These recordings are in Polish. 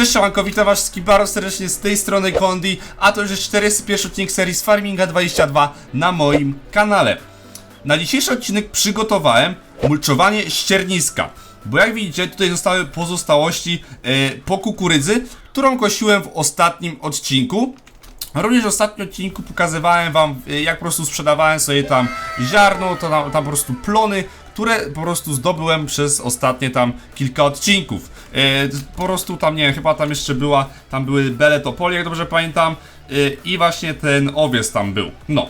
Cześć, siemanko, witam was wszystkich serdecznie z tej strony Kondi, a to już jest 41 odcinek serii z Farminga 22 na moim kanale. Na dzisiejszy odcinek przygotowałem mulczowanie ścierniska, bo jak widzicie tutaj zostały pozostałości e, po kukurydzy, którą kosiłem w ostatnim odcinku. Również w ostatnim odcinku pokazywałem wam, y, jak po prostu sprzedawałem sobie tam ziarno, to tam, tam po prostu plony, które po prostu zdobyłem przez ostatnie tam kilka odcinków. Y, po prostu tam, nie wiem, chyba tam jeszcze była, tam były bele topolie, jak dobrze pamiętam, y, i właśnie ten owiec tam był. No.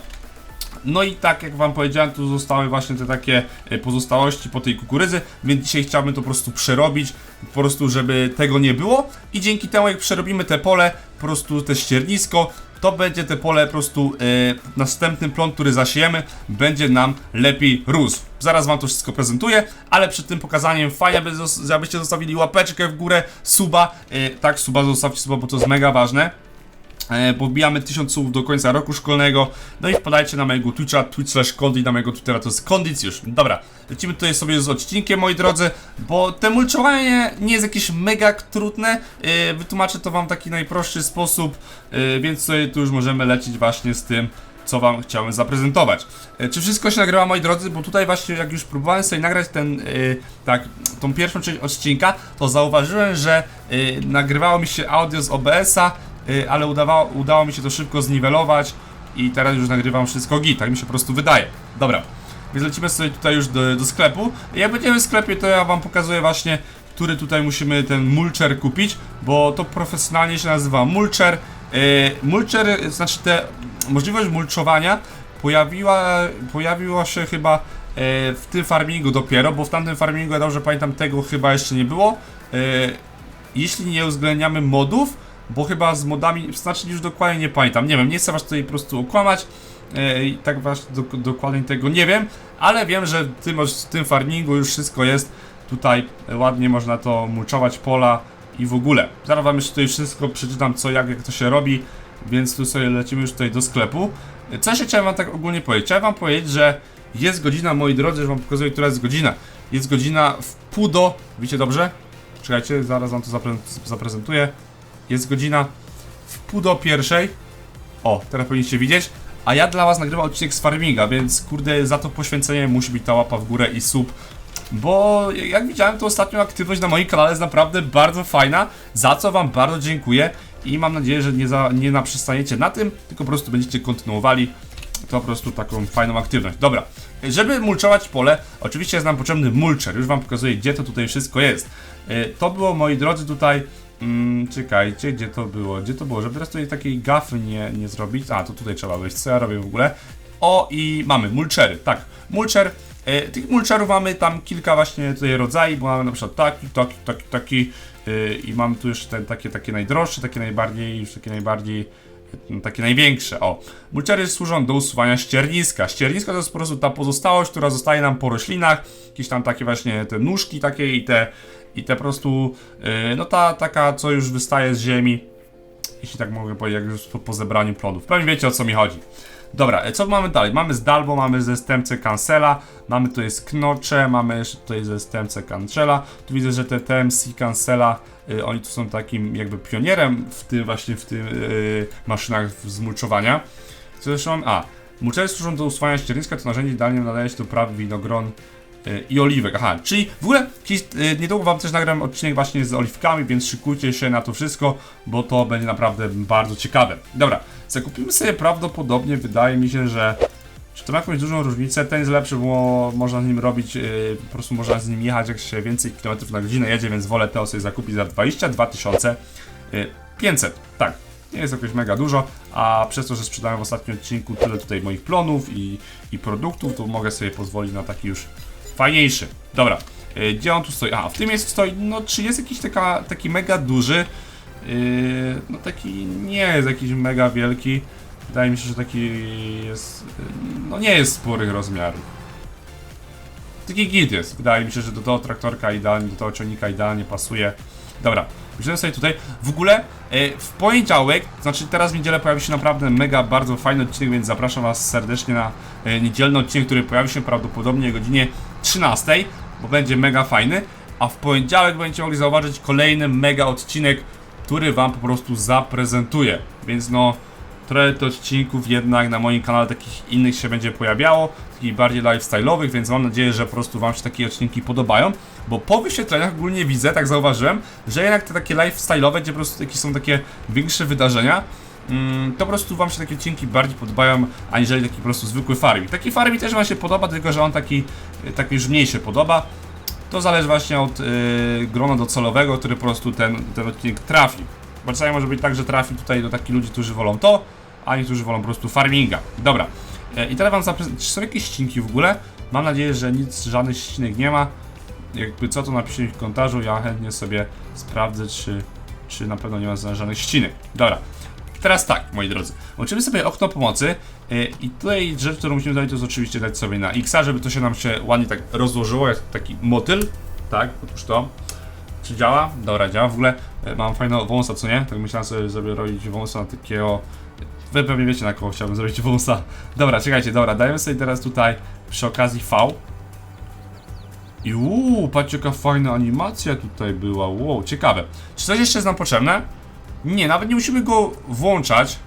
No i tak jak wam powiedziałem, tu zostały właśnie te takie e, pozostałości po tej kukurydzy, więc dzisiaj chciałbym to po prostu przerobić, po prostu żeby tego nie było i dzięki temu jak przerobimy te pole, po prostu te ściernisko, to będzie te pole po prostu e, następny plon, który zasiejemy, będzie nam lepiej rósł. Zaraz wam to wszystko prezentuję, ale przed tym pokazaniem fajnie, aby zos- abyście zostawili łapeczkę w górę, suba, e, tak, suba zostawcie suba, bo to jest mega ważne. E, bo wbijamy 1000 słów do końca roku szkolnego. No i wpadajcie na mojego Twitcha, twitch slash Kondi, na mojego Twittera to jest Kondycjusz. Dobra, lecimy tutaj sobie z odcinkiem, moi drodzy, bo te mulczowanie nie jest jakieś mega trudne. E, wytłumaczę to wam w taki najprostszy sposób, e, więc sobie tu już możemy lecieć właśnie z tym co wam chciałem zaprezentować. E, Czy wszystko się nagrywa, moi drodzy? Bo tutaj właśnie jak już próbowałem sobie nagrać ten, e, tak, tą pierwszą część odcinka, to zauważyłem, że e, nagrywało mi się audio z OBS-a, ale udawało, udało mi się to szybko zniwelować i teraz już nagrywam wszystko git, tak mi się po prostu wydaje. Dobra, więc lecimy sobie tutaj już do, do sklepu. Jak będziemy w sklepie, to ja wam pokazuję właśnie, który tutaj musimy ten mulcher kupić, bo to profesjonalnie się nazywa mulcher. E, mulcher, znaczy te możliwość mulczowania pojawiła, pojawiła się chyba e, w tym farmingu dopiero, bo w tamtym farmingu, ja dobrze pamiętam, tego chyba jeszcze nie było. E, jeśli nie uwzględniamy modów, bo chyba z modami, znaczy już dokładnie nie pamiętam, nie wiem, nie chcę was tutaj po prostu okłamać, e, i tak właśnie do, dokładnie tego nie wiem, ale wiem, że w tym, w tym farmingu już wszystko jest, tutaj ładnie można to mulczować pola i w ogóle. Zaraz wam jeszcze tutaj wszystko przeczytam co, jak, jak to się robi, więc tu sobie lecimy już tutaj do sklepu. Co jeszcze chciałem wam tak ogólnie powiedzieć? Chciałem wam powiedzieć, że jest godzina, moi drodzy, że wam pokazuję, która jest godzina. Jest godzina w pół do... Widzicie dobrze? Czekajcie, zaraz wam to zapre zaprezentuję. Jest godzina w pół do pierwszej. O, teraz powinniście widzieć. A ja dla was nagrywam odcinek z farminga, więc kurde, za to poświęcenie musi być ta łapa w górę i sub. Bo jak widziałem, to ostatnio aktywność na moim kanale jest naprawdę bardzo fajna, za co wam bardzo dziękuję i mam nadzieję, że nie, za, nie na tym, tylko po prostu będziecie kontynuowali to po prostu taką fajną aktywność. Dobra, żeby mulczować pole, oczywiście jest nam potrzebny mulcher, już wam pokazuję, gdzie to tutaj wszystko jest. E, To było, moi drodzy, tutaj Mm, czekajcie, gdzie to było? Gdzie to było? Żeby teraz tutaj takiej gafy nie, nie zrobić. A, to tutaj trzeba wejść. Co ja robię w ogóle? O, i mamy mulchery. Tak, mulcher. E, tych mulcherów mamy tam kilka właśnie tutaj rodzajów, bo mamy na przykład taki, taki, taki, taki. E, I mamy tu już te, takie, takie najdroższe, takie najbardziej, już takie najbardziej no, takie największe. O, mulchery służą do usuwania ścierniska. Ściernisko to jest po prostu ta pozostałość, która zostaje nam po roślinach, jakieś tam takie właśnie te nóżki takie i te, i te po prostu, yy, no ta taka, co już wystaje z ziemi, jeśli tak mogę powiedzieć, jak już po, po zebraniu plodów. Pewnie wiecie o co mi chodzi. Dobra, e, co mamy dalej? Mamy z Dalbo, mamy zastępcę Cancela, mamy tutaj z Knocze, mamy jeszcze tutaj zastępcę Cancela. Tu widzę, że te TMC Cancela, y, oni tu są takim jakby pionierem w tym właśnie w tym y, maszynach zmulczowania. Co jeszcze mam? A, mulczery służą do usuwania ścierniska, to narzędzie idealnie nadaje się do uprawy winogron i oliwek. Aha, czyli w ogóle y, niedługo wam też nagram odcinek właśnie z oliwkami, więc szykujcie się na to wszystko, bo to będzie naprawdę bardzo ciekawe. Dobra, zakupimy sobie prawdopodobnie, wydaje mi się, że czy to ma jakąś dużą różnicę? Ten jest lepszy, bo można z nim robić, yy, po prostu można z nim jechać jak się więcej kilometrów na godzinę jedzie, więc wolę to sobie zakupić za 22 500. Tak, nie jest jakoś mega dużo, a przez to, że sprzedałem w ostatnim odcinku tyle tutaj moich plonów i, i produktów, to mogę sobie pozwolić na taki już fajniejszy. Dobra, yy, gdzie on tu stoi? A, w tym jest stoi, no czy jest jakiś taka, taki mega duży? Yy, no taki nie jest jakiś mega wielki. Wydaje mi się, że taki jest. yy, No nie jest sporych rozmiarów. Taki git jest. Wydaje mi się, że do tego traktorka idealnie, do tego ciągnika idealnie pasuje. Dobra, Wziąłem sobie tutaj. W ogóle e, w poniedziałek, znaczy teraz w niedzielę pojawi się naprawdę mega bardzo fajny odcinek, więc zapraszam Was serdecznie na e, niedzielny odcinek, który pojawi się prawdopodobnie o godzinie 13, bo będzie mega fajny. A w poniedziałek będziecie mogli zauważyć kolejny mega odcinek, który wam po prostu zaprezentuję. Więc no, trochę to odcinków jednak na moim kanale takich innych się będzie pojawiało, takich bardziej lifestyle'owych, więc mam nadzieję, że po prostu wam się takie odcinki podobają, bo po wyświetleniach ogólnie widzę, tak zauważyłem, że jednak te takie lifestyle'owe, gdzie po prostu jakieś są takie większe wydarzenia, mm, to po prostu wam się takie odcinki bardziej podobają, aniżeli taki po prostu zwykły farming. Taki farming też wam się podoba, tylko że on taki, taki już mniej się podoba. To zależy właśnie od yy, grona docelowego, który po prostu ten, ten odcinek trafi. Bo czasami może być tak, że trafi tutaj do takich ludzi, którzy wolą to, a niektórzy wolą po prostu farminga. Dobra. E, I teraz wam zaprezentuję. Czy są jakieś ścinki w ogóle? Mam nadzieję, że nic, żadnych ścinek nie ma. Jakby co, to napiszcie w komentarzu. Ja chętnie sobie sprawdzę, czy, czy na pewno nie ma żadnych ścinek. Dobra. Teraz tak, moi drodzy. Łączymy sobie okno pomocy yy, i tutaj rzecz, którą musimy zrobić, to jest oczywiście dać sobie na X, żeby to się nam się ładnie tak rozłożyło, jak taki motyl. Tak, otóż to. Czy działa? Dobra, działa. W ogóle e, mam fajną wąsa, co nie? Tak myślałem sobie, żeby robić wąsa na takiego... Wy pewnie wiecie, na kogo chciałbym zrobić wąsa. Dobra, czekajcie, dobra, dajemy sobie teraz tutaj przy okazji V. I uuu, patrzcie jaka fajna animacja tutaj była, wow, ciekawe. Czy coś jeszcze jest nam potrzebne? Nie, nawet nie musimy go włączać,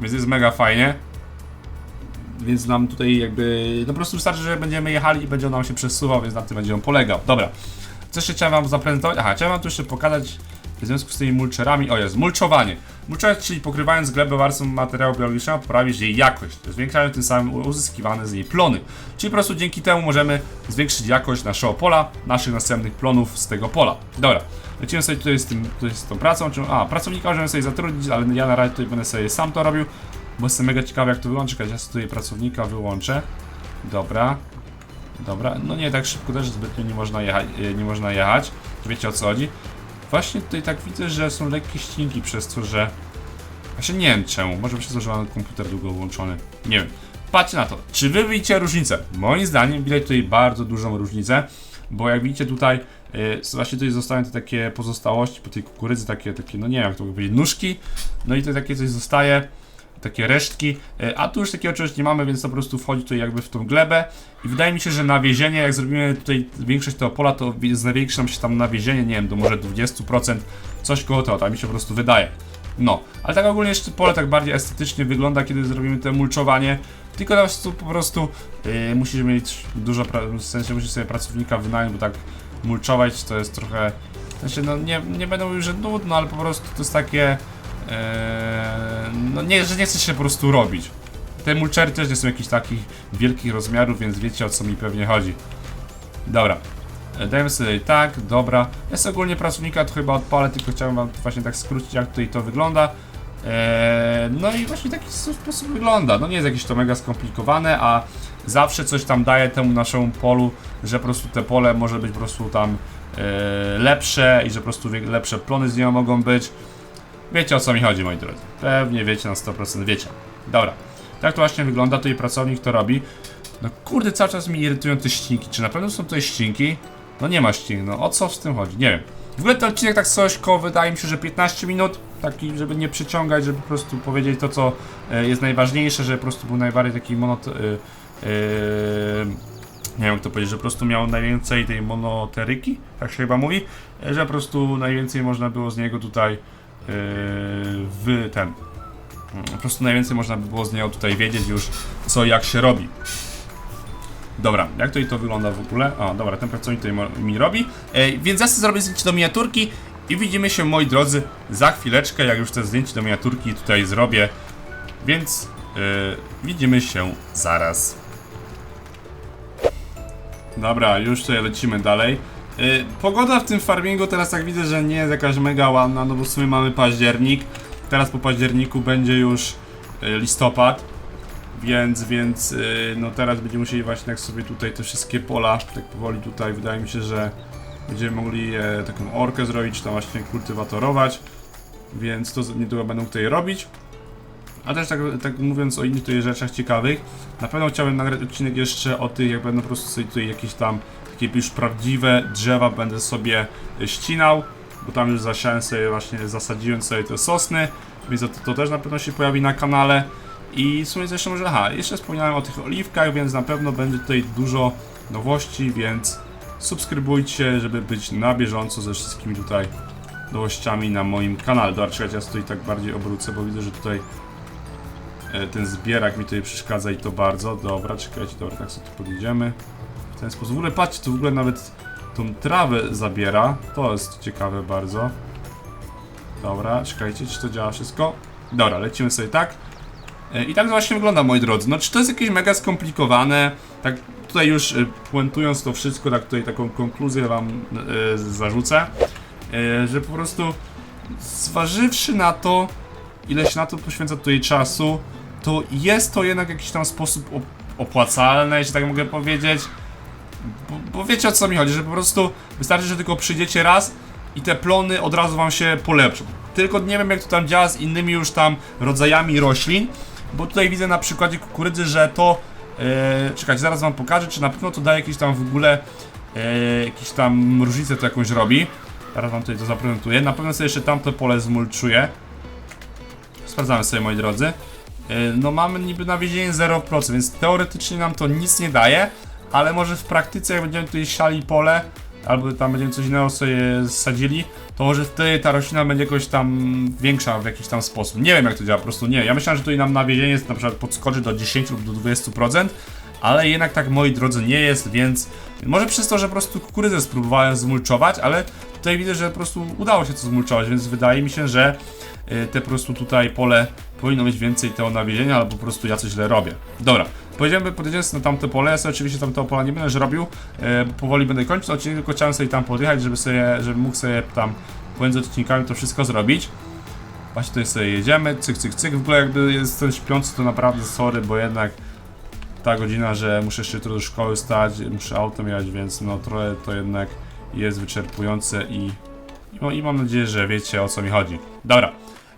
więc jest mega fajnie. Więc nam tutaj jakby, no po prostu wystarczy, że będziemy jechali i będzie on nam się przesuwał, więc na tym będzie on polegał. Dobra. Co jeszcze chciałem wam zaprezentować? Aha, chciałem wam tu jeszcze pokazać w związku z tymi mulczerami. O jest, mulczowanie. Mulczować, czyli pokrywając glebę warstwą materiału biologicznego, poprawić jej jakość, zwiększając tym samym uzyskiwane z niej plony. Czyli po prostu dzięki temu możemy zwiększyć jakość naszego pola, naszych następnych plonów z tego pola. Dobra, lecimy sobie tutaj z, tym, tutaj z tą pracą. A, pracownika możemy sobie zatrudnić, ale ja na razie tutaj będę sobie sam to robił, bo jestem mega ciekawy jak to wyłączy. Czekajcie, Ja sobie tutaj pracownika wyłączę. Dobra, Dobra, no nie tak szybko też zbytnio nie można jechać, nie można jechać. Wiecie o co chodzi? Właśnie tutaj tak widzę, że są lekkie ścinki przez to, że... Właśnie nie wiem czemu, może że mam komputer długo włączony. Nie wiem. Patrzcie na to, czy wy widzicie różnicę? Moim zdaniem widać tutaj bardzo dużą różnicę, bo jak widzicie tutaj, yy, właśnie tutaj zostają te takie pozostałości po tej kukurydzy, takie, takie, no nie wiem jak to powiedzieć, nóżki, no i to takie coś zostaje takie resztki, e, a tu już takiego czegoś nie mamy, więc to po prostu wchodzi tutaj jakby w tą glebę. I wydaje mi się, że nawiezienie, jak zrobimy tutaj większość tego pola, to zwiększy nam się tam nawiezienie, nie wiem, do może 20%, coś koło tego, tak mi się po prostu wydaje. No, ale tak ogólnie jeszcze pole tak bardziej estetycznie wygląda, kiedy zrobimy te mulczowanie, tylko po prostu, po prostu yy, musisz mieć dużo, w sensie musisz sobie pracownika wynająć, bo tak mulczować to jest trochę, w sensie no nie, nie będę mówił, że nudno, ale po prostu to jest takie no nie, że nie chce się po prostu robić. Te mulchery też nie są jakichś takich wielkich rozmiarów, więc wiecie o co mi pewnie chodzi. Dobra. E, Dajemy sobie tak, dobra. Jest ogólnie pracownika, to chyba odpalę, tylko chciałem wam właśnie tak skrócić, jak tutaj to wygląda. Eee, no i właśnie w taki sposób wygląda. No nie jest jakieś to mega skomplikowane, a zawsze coś tam daje temu naszemu polu, że po prostu te pole może być po prostu tam lepsze i że po prostu lepsze plony z niego mogą być. Wiecie o co mi chodzi, moi drodzy. Pewnie wiecie na 100%, wiecie. Dobra. Tak to właśnie wygląda, tutaj pracownik to robi. No kurde, cały czas mi irytują te ścinki. Czy na pewno są tutaj ścinki? No nie ma ścin, no o co z tym chodzi? Nie wiem. W ogóle ten odcinek tak coś koło wydaje mi się, że 15 minut, taki, żeby nie przyciągać, żeby po prostu powiedzieć to, co e, jest najważniejsze, że po prostu był najbardziej taki monot... E, e, nie wiem jak to powiedzieć, że po prostu miał najwięcej tej monoteryki, tak się chyba mówi, że po prostu najwięcej można było z niego tutaj w ten. Po prostu najwięcej można by było z niego tutaj wiedzieć już, co jak się robi. Dobra, jak tutaj to wygląda w ogóle? O, dobra, ten pracownik tutaj mi robi. E, więc ja zrobię zdjęcie do miniaturki i widzimy się, moi drodzy, za chwileczkę, jak już te zdjęcie do miniaturki tutaj zrobię. Więc e, widzimy się zaraz. Dobra, już tutaj lecimy dalej. Y, pogoda w tym farmingu teraz tak widzę, że nie jest jakaś mega ładna, no bo w sumie mamy październik. Teraz po październiku będzie już y, listopad. Więc, więc, y, no teraz będziemy musieli właśnie tak sobie tutaj te wszystkie pola, tak powoli tutaj, wydaje mi się, że będziemy mogli e, taką orkę zrobić, tam właśnie kultywatorować. Więc to niedługo będą tutaj robić. A też tak, tak mówiąc o innych tutaj rzeczach ciekawych, na pewno chciałbym nagrać odcinek jeszcze o tych, jak będę po prostu sobie tutaj jakieś tam takie już prawdziwe drzewa będę sobie y, ścinał, bo tam już zasiałem sobie właśnie, zasadziłem sobie te sosny, więc to, to też na pewno się pojawi na kanale. I w sumie jeszcze może, aha, jeszcze wspomniałem o tych oliwkach, więc na pewno będzie tutaj dużo nowości, więc subskrybujcie, żeby być na bieżąco ze wszystkimi tutaj nowościami na moim kanale. Dobra, czekajcie, ja sobie tak bardziej obrócę, bo widzę, że tutaj e, ten zbierak mi tutaj przeszkadza i to bardzo. Dobra, czekajcie, dobra, tak sobie tu podjedziemy. W ten sposób. W ogóle patrzcie, to w ogóle nawet tą trawę zabiera. To jest ciekawe bardzo. Dobra, czekajcie, czy to działa wszystko? Dobra, lecimy sobie tak. E, I tak właśnie wygląda, moi drodzy. No, czy to jest jakieś mega skomplikowane? Tak, tutaj już e, puentując to wszystko, tak tutaj taką konkluzję wam e, zarzucę, e, że po prostu zważywszy na to, ile się na to poświęca tutaj czasu, to jest to jednak jakiś tam sposób op- opłacalne, jeśli tak mogę powiedzieć. Bo, bo wiecie o co mi chodzi, że po prostu wystarczy, że tylko przyjdziecie raz i te plony od razu wam się polepszą. Tylko nie wiem jak to tam działa z innymi już tam rodzajami roślin, bo tutaj widzę na przykładzie kukurydzy, że to e, czekajcie, zaraz wam pokażę, czy na pewno to daje jakieś tam w ogóle e, jakieś tam różnicę to jakąś robi. Teraz wam tutaj to zaprezentuję. Na pewno sobie jeszcze tamto pole zmulczuję. Sprawdzamy sobie moi drodzy. E, No mamy niby nawiezienie 0%, więc teoretycznie nam to nic nie daje, ale może w praktyce jak będziemy tutaj siali pole, albo tam będziemy coś innego sobie sadzili, to może wtedy ta roślina będzie jakoś tam większa w jakiś tam sposób. Nie wiem jak to działa, po prostu nie. Ja myślałem, że tutaj nam nawiezienie na przykład podskoczy do 10 lub do 20%, ale jednak tak moi drodzy nie jest, więc może przez to, że po prostu kukurydzę spróbowałem zmulczować, ale tutaj widzę, że po prostu udało się to zmulczować, więc wydaje mi się, że y, te po prostu tutaj pole powinno mieć więcej tego nawiezienia, albo po prostu ja coś źle robię. Dobra, pojedziemy, podjedziemy na tamte pole, ja sobie oczywiście tamtego pola nie będę już robił, bo powoli będę kończył odcinek, tylko chciałem sobie tam podjechać, żeby sobie, żeby mógł sobie tam pomiędzy odcinkami to wszystko zrobić. Właśnie tutaj sobie jedziemy, cyk, cyk, cyk, w ogóle jakby jestem śpiący, to naprawdę sorry, bo jednak ta godzina, że muszę jeszcze jutro do szkoły stać, muszę autem jechać, więc no trochę to jednak jest wyczerpujące i, i, i mam nadzieję, że wiecie o co mi chodzi. Dobra,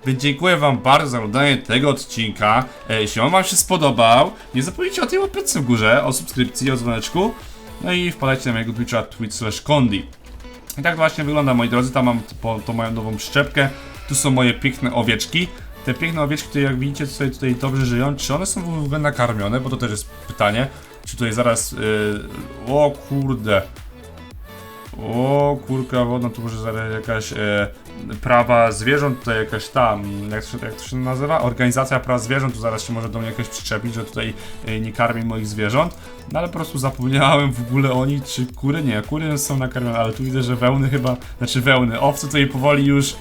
więc dziękuję wam bardzo za oglądanie tego odcinka. E, jeśli on wam się spodobał, nie zapomnijcie o tej łapce w górze, o subskrypcji, o dzwoneczku. No i wpadajcie na mojego Twitcha twitch slash kondi. I tak właśnie wygląda, moi drodzy. Tam mam tą moją nową przyczepkę. Tu są moje piękne owieczki. Te piękne owieczki, które jak widzicie tutaj, tutaj dobrze żyją. Czy one są w ogóle nakarmione? Bo to też jest pytanie. Czy tutaj zaraz... Yy... O kurde. O kurka wodna, tu może zaraz jakaś e, prawa zwierząt, tutaj jakaś tam, jak to, się, jak to się nazywa? Organizacja praw zwierząt, tu zaraz się może do mnie jakoś przyczepić, że tutaj e, nie karmi moich zwierząt. No ale po prostu zapomniałem w ogóle o nich, czy kury? Nie, kury są nakarmione, ale tu widzę, że wełny chyba, znaczy wełny, owce tutaj powoli już,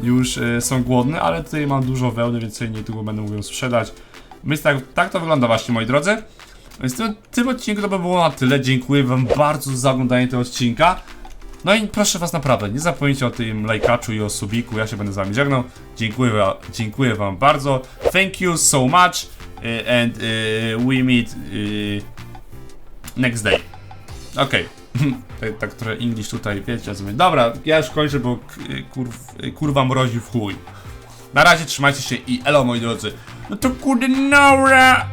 już e, są głodne, ale tutaj mam dużo wełny, więc sobie niedługo będę mógł ją sprzedać. Więc tak, tak to wygląda właśnie, moi drodzy. Więc tym, tym odcinku to by było na tyle. Dziękuję wam bardzo za oglądanie tego odcinka. No i proszę was naprawdę, nie zapomnijcie o tym lajkaczu i o subiku, ja się będę z wami żegnał. Dziękuję, dziękuję wam bardzo. Thank you so much uh, and uh, we meet uh, next day. Okej. tak, tak trochę English tutaj, wiecie. Dobra, ja już kończę, bo kurw, kurwa mrozi w chuj. Na razie trzymajcie się i elo moi drodzy. No to kurde, nora!